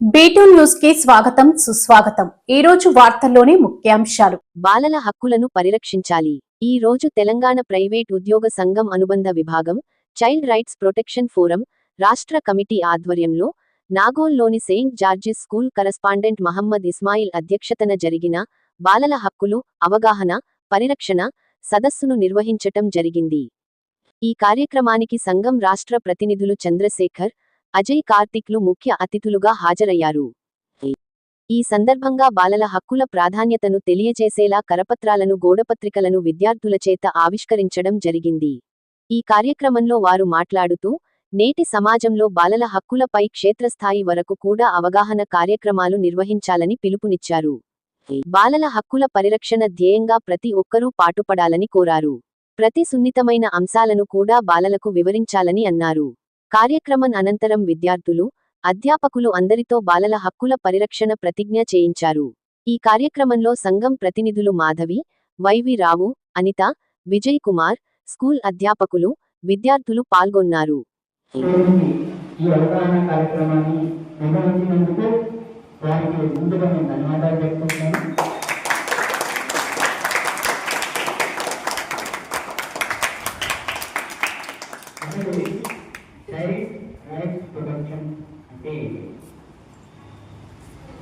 B2 న్యూస్కి స్వాగతం సుస్వాగతం. ఈ రోజు వార్తల్లోని ముఖ్యాంశాలు. బాలల హక్కులను పరిరక్షించాలి. ఈ రోజు తెలంగాణ ప్రైవేట్ ఉద్యోగ సంఘం అనుబంధ విభాగం చైల్డ్ రైట్స్ ప్రొటెక్షన్ ఫోరం రాష్ట్ర కమిటీ ఆధ్వర్యంలో నాగోల్లోని Saint George's school correspondent Mohammed Ismail అధ్యక్షతన జరిగిన బాలల హక్కులు అవగాహన పరిరక్షణ సదస్సును నిర్వహించటం జరిగింది. ఈ కార్యక్రమానికి సంఘం రాష్ట్ర ప్రతినిధులు చంద్రశేఖర్ అజయ్ కార్తిక్లు ముఖ్య అతిథులుగా హాజరయ్యారు. ఈ సందర్భంగా బాలల హక్కుల ప్రాధాన్యతను తెలియజేసేలా కరపత్రాలను గోడపత్రికలను విద్యార్థుల చేత ఆవిష్కరించడం జరిగింది. ఈ కార్యక్రమంలో వారు మాట్లాడుతూ నేటి సమాజంలో బాలల హక్కులపై క్షేత్రస్థాయి వరకు కూడా అవగాహన కార్యక్రమాలు నిర్వహించాలని పిలుపునిచ్చారు. బాలల హక్కుల పరిరక్షణ ధ్యేయంగా ప్రతి ఒక్కరూ పాటుపడాలని కోరారు. ప్రతి సున్నితమైన అంశాలను కూడా బాలలకు వివరించాలని అన్నారు. కార్యక్రమం అనంతరం విద్యార్థులు అధ్యాపకులు అందరితో బాలల హక్కుల పరిరక్షణ ప్రతిజ్ఞ చేయించారు. ఈ కార్యక్రమంలో సంఘం ప్రతినిధులు Madhavi Y V Rao Anitha Vijay Kumar school అధ్యాపకులు విద్యార్థులు పాల్గొన్నారు. ఈ చైల్డ్ ప్రొటెక్షన్ అంటే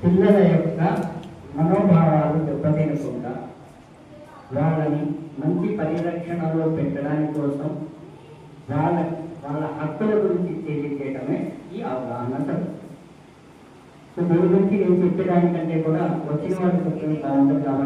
పిల్లల యొక్క మనోభావాలు దెబ్బతినకుండా వాళ్ళని మంచి పరిరక్షణలో పెట్టడానికి కోసం వాళ్ళ వాళ్ళ హక్కుల గురించి తెలియజేయడమే ఈ అవగాహన సో దీని గురించి నేను చెప్పేదానికంటే కూడా వచ్చిన వాళ్ళకి బాగుంటుంది కాబట్టి